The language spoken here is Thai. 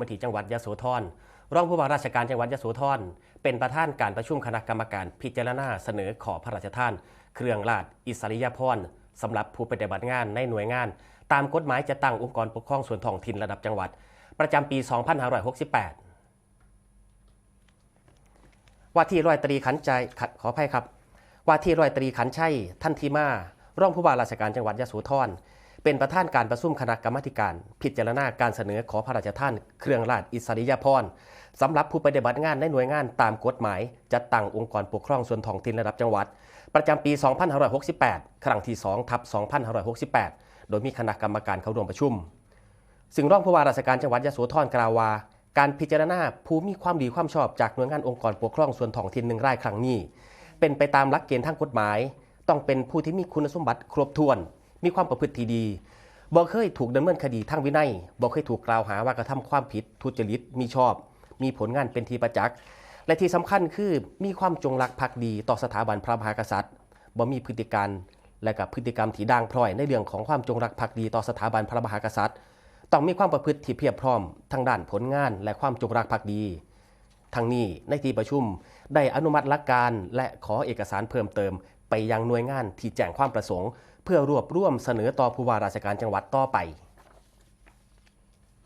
มาที่จังหวัดยะโสธรรองผู้ว่าราชการจังหวัดยะโสธรเป็นประธานการประชุมคณะกรรมการพิจารณาเสนอขอพระราชทาน เครื่องราชอิสริยาภรณ์สำหรับผู้ปฏิบัติงานในหน่วยงาน ตามกฎหมายจะตั้งองค์กรปกครองส่วนท้องถิ่นระดับจังหวัด ประจำปี 2568 ว่าที่ร้อยตรีขันใจขขออภัยครับ ว่าที่ร้อยตรีขันชัยท่านทีมา รองผู้ว่าราชการจังหวัดยะโสธร เป็นประธานการประชุมคณะกรรมาการ พิจารณาการเสนอขอพระราชทาน เครื่องราชอิสริยาภรณ์สำหรับผู้ปฏิบัติงานในหน่วยงานตามกฎหมาย จัดตั้งองค์กรปกครองส่วนท้องถิ่นระดับจังหวัด ประจำปี 2568 ครั้งที่2ทับ2568 โดยมีคณะกรรมการเข้าร่วมประชุม ซึ่งรองผู้ว่าราชการจังหวัดยะโสธรกล่าวว่าการพิจารณาผู้มีความดีความชอบจากหน่วยงานองค์กรปกครองส่วนท้องถิ่นหนึ่งรายครั้งนี้ เป็นไปตามหลักเกณฑ์ทางกฎหมาย ต้องเป็นผู้ที่มีคุณสมบัติครบถ้วน มีความประพฤติที่ดีบ่เคยถูกดำเนินคดีทางวินัยบ่เคยถูกกล่าวหาว่ากระทำความผิดทุจริตมีชอบ มีผลงานเป็นที่ประจักษ์และที่สำคัญคือมีความจงรักภักดีต่อสถาบันพระมหากษัตริย์บ่มีพฤติการและกับพฤติกรรมที่ด่างพร้อยในเรื่องของความจงรักภักดีต่อสถาบันพระมหากษัตริย์ ต้องมีความประพฤติที่เพียบพร้อมทางด้านผลงานและความจงรักภักดีทั้งนี้ในที่ประชุมได้อนุมัติหลักการและขอเอกสารเพิ่มเติม ไปยังหน่วยงานที่แจ้งความประสงค์ เพื่อรวบรวมเสนอต่อผู้ว่าราชการจังหวัดต่อไป